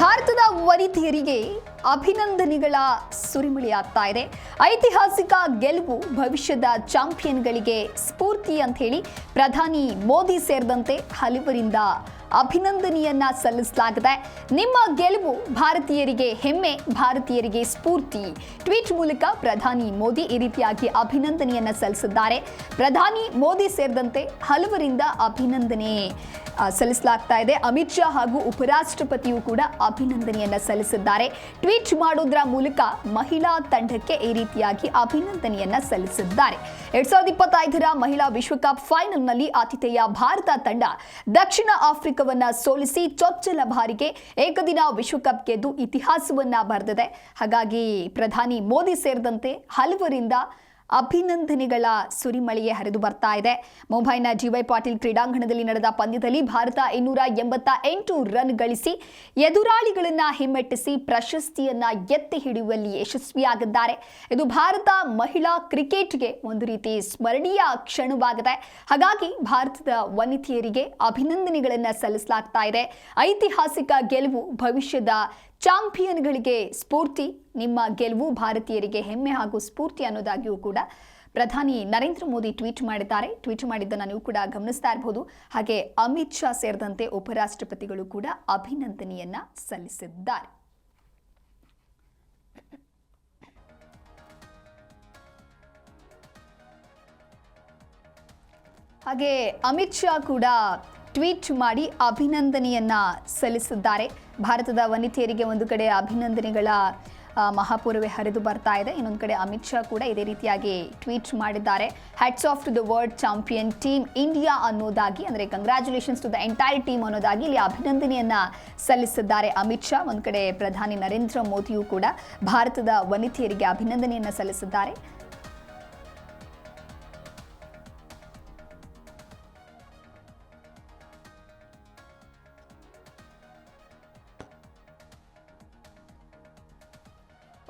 ಭಾರತದ ವನಿತೆಯರಿಗೆ ಅಭಿನಂದನೆಗಳ ಸುರಿಮಳೆಯಾಗ್ತಾ ಇದೆ. ಐತಿಹಾಸಿಕ ಗೆಲುವು ಭವಿಷ್ಯದ ಚಾಂಪಿಯನ್ಗಳಿಗೆ ಸ್ಫೂರ್ತಿ ಅಂತ ಹೇಳಿ ಪ್ರಧಾನಿ ಮೋದಿ ಸೇರಿದಂತೆ ಹಲವರಿಂದ ಅಭಿನಂದನೆಯನ್ನ ಸಲ್ಲಿಸಲಾಗಿದೆ. ನಿಮ್ಮ ಗೆಲುವು ಭಾರತೀಯರಿಗೆ ಹೆಮ್ಮೆ, ಭಾರತೀಯರಿಗೆ ಸ್ಫೂರ್ತಿ. ಟ್ವೀಟ್ ಮೂಲಕ ಪ್ರಧಾನಿ ಮೋದಿ ಈ ರೀತಿಯಾಗಿ ಅಭಿನಂದನೆಯನ್ನ ಸಲ್ಲಿಸಿದ್ದಾರೆ. ಪ್ರಧಾನಿ ಮೋದಿ ಸೇರಿದಂತೆ ಹಲವರಿಂದ ಅಭಿನಂದನೆ. ಸಲ್ಲಿಸಲಾಗ್ತಾ ಇದೆ. ಅಮಿತ್ ಶಾ ಹಾಗೂ ಉಪರಾಷ್ಟ್ರಪತಿಯು ಕೂಡ ಅಭಿನಂದನೆಯನ್ನ ಸಲ್ಲಿಸಿದ್ದಾರೆ. ಟ್ವೀಟ್ ಮಾಡೋದ್ರ ಮೂಲಕ ಮಹಿಳಾ ತಂಡಕ್ಕೆ ಈ ರೀತಿಯಾಗಿ ಅಭಿನಂದನೆಯನ್ನ ಸಲ್ಲಿಸಿದ್ದಾರೆ. ಎರಡ್ ಸಾವಿರದ ಇಪ್ಪತ್ತೈದರ ಮಹಿಳಾ ವಿಶ್ವಕಪ್ ಫೈನಲ್ನಲ್ಲಿ ಆತಿಥೇಯ ಭಾರತ ತಂಡ ದಕ್ಷಿಣ ಆಫ್ರಿಕಾವನ್ನ ಸೋಲಿಸಿ ಚೊಚ್ಚಲ ಬಾರಿಗೆ ಏಕದಿನ ವಿಶ್ವಕಪ್ ಗೆದ್ದು ಇತಿಹಾಸವನ್ನ ಬರೆದಿದೆ. ಹಾಗಾಗಿ ಪ್ರಧಾನಿ ಮೋದಿ ಸೇರಿದಂತೆ ಹಲವರಿಂದ ಅಭಿನಂದನೆಗಳ ಸುರಿಮಳೆಯೇ ಹರಿದು ಬರ್ತಾ ಇದೆ. ಮುಂಬೈನ ಜಿವೈ ಪಾಟೀಲ್ ಕ್ರೀಡಾಂಗಣದಲ್ಲಿ ನಡೆದ ಪಂದ್ಯದಲ್ಲಿ ಭಾರತ ಇನ್ನೂರ ಎಂಬತ್ತ ಎಂಟು ರನ್ ಗಳಿಸಿ ಎದುರಾಳಿಗಳನ್ನ ಹಿಮ್ಮೆಟ್ಟಿಸಿ ಪ್ರಶಸ್ತಿಯನ್ನ ಎತ್ತಿ ಹಿಡಿಯುವಲ್ಲಿ ಯಶಸ್ವಿಯಾಗಿದ್ದಾರೆ. ಇದು ಭಾರತ ಮಹಿಳಾ ಕ್ರಿಕೆಟ್ಗೆ ಒಂದು ರೀತಿ ಸ್ಮರಣೀಯ ಕ್ಷಣವಾಗಿದೆ. ಹಾಗಾಗಿ ಭಾರತದ ವನಿತೆಯರಿಗೆ ಅಭಿನಂದನೆಗಳನ್ನ ಸಲ್ಲಿಸಲಾಗ್ತಾ ಇದೆ. ಐತಿಹಾಸಿಕ ಗೆಲುವು ಭವಿಷ್ಯದ ಚಾಂಪಿಯನ್ಗಳಿಗೆ ಸ್ಫೂರ್ತಿ, ನಿಮ್ಮ ಗೆಲುವು ಭಾರತೀಯರಿಗೆ ಹೆಮ್ಮೆ ಹಾಗೂ ಸ್ಫೂರ್ತಿ ಅನ್ನೋದಾಗಿಯೂ ಕೂಡ ಪ್ರಧಾನಿ ನರೇಂದ್ರ ಮೋದಿ ಟ್ವೀಟ್ ಮಾಡಿದ್ದಾರೆ. ಟ್ವೀಟ್ ಮಾಡಿದ್ದನ್ನು ನೀವು ಕೂಡ ಗಮನಿಸ್ತಾ ಇರಬಹುದು ಹಾಗೆ ಅಮಿತ್ ಶಾ ಸೇರಿದಂತೆ ಉಪರಾಷ್ಟ್ರಪತಿಗಳು ಕೂಡ ಅಭಿನಂದನೆಯನ್ನ ಸಲ್ಲಿಸಿದ್ದಾರೆ. ಹಾಗೆ ಅಮಿತ್ ಶಾ ಕೂಡ ಟ್ವೀಟ್ ಮಾಡಿ ಅಭಿನಂದನೆಯನ್ನ ಸಲ್ಲಿಸಿದ್ದಾರೆ. ಭಾರತದ ವನಿತೆಯರಿಗೆ ಒಂದು ಕಡೆ ಅಭಿನಂದನೆಗಳ ಮಹಾಪೂರ್ವೆ ಹರಿದು ಬರ್ತಾ ಇದೆ. ಇನ್ನೊಂದು ಕಡೆ ಅಮಿತ್ ಶಾ ಕೂಡ ಇದೇ ರೀತಿಯಾಗಿ ಟ್ವೀಟ್ ಮಾಡಿದ್ದಾರೆ. Hats off to the world champion team India ಅನ್ನೋದಾಗಿ, ಅಂದರೆ congratulations to the entire team ಅನ್ನೋದಾಗಿ ಇಲ್ಲಿ ಅಭಿನಂದನೆಯನ್ನ ಸಲ್ಲಿಸಿದ್ದಾರೆ ಅಮಿತ್ ಶಾ. ಒಂದು ಕಡೆ ಪ್ರಧಾನಿ ನರೇಂದ್ರ ಮೋದಿಯು ಕೂಡ ಭಾರತದ ವನಿತೆಯರಿಗೆ ಅಭಿನಂದನೆಯನ್ನ ಸಲ್ಲಿಸಿದ್ದಾರೆ.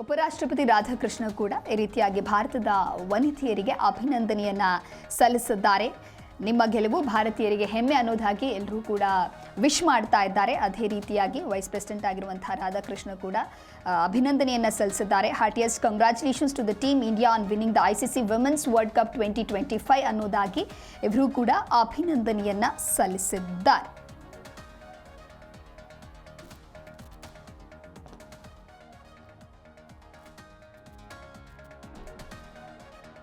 ಉಪರಾಷ್ಟ್ರಪತಿ ರಾಧಾಕೃಷ್ಣ ಕೂಡ ಈ ರೀತಿಯಾಗಿ ಭಾರತದ ವನಿತೆಯರಿಗೆ ಅಭಿನಂದನೆಯನ್ನ ಸಲ್ಲಿಸಿದ್ದಾರೆ. ನಿಮ್ಮ ಗೆಲುವು ಭಾರತೀಯರಿಗೆ ಹೆಮ್ಮೆ ಅನ್ನೋದಾಗಿ ಎಲ್ಲರೂ ಕೂಡ ವಿಶ್ ಮಾಡ್ತಾ ಇದ್ದಾರೆ. ಅದೇ ರೀತಿಯಾಗಿ ವೈಸ್ ಪ್ರೆಸಿಡೆಂಟ್ ಆಗಿರುವಂತಹ ರಾಧಾಕೃಷ್ಣ ಕೂಡ ಅಭಿನಂದನೆಯನ್ನು ಸಲ್ಲಿಸಿದ್ದಾರೆ. Heartiest congratulations to the team India on winning the I C C women's world cup twenty twenty five ಅನ್ನೋದಾಗಿ ಇವರು ಕೂಡ ಅಭಿನಂದನೆಯನ್ನ ಸಲ್ಲಿಸಿದ್ದಾರೆ.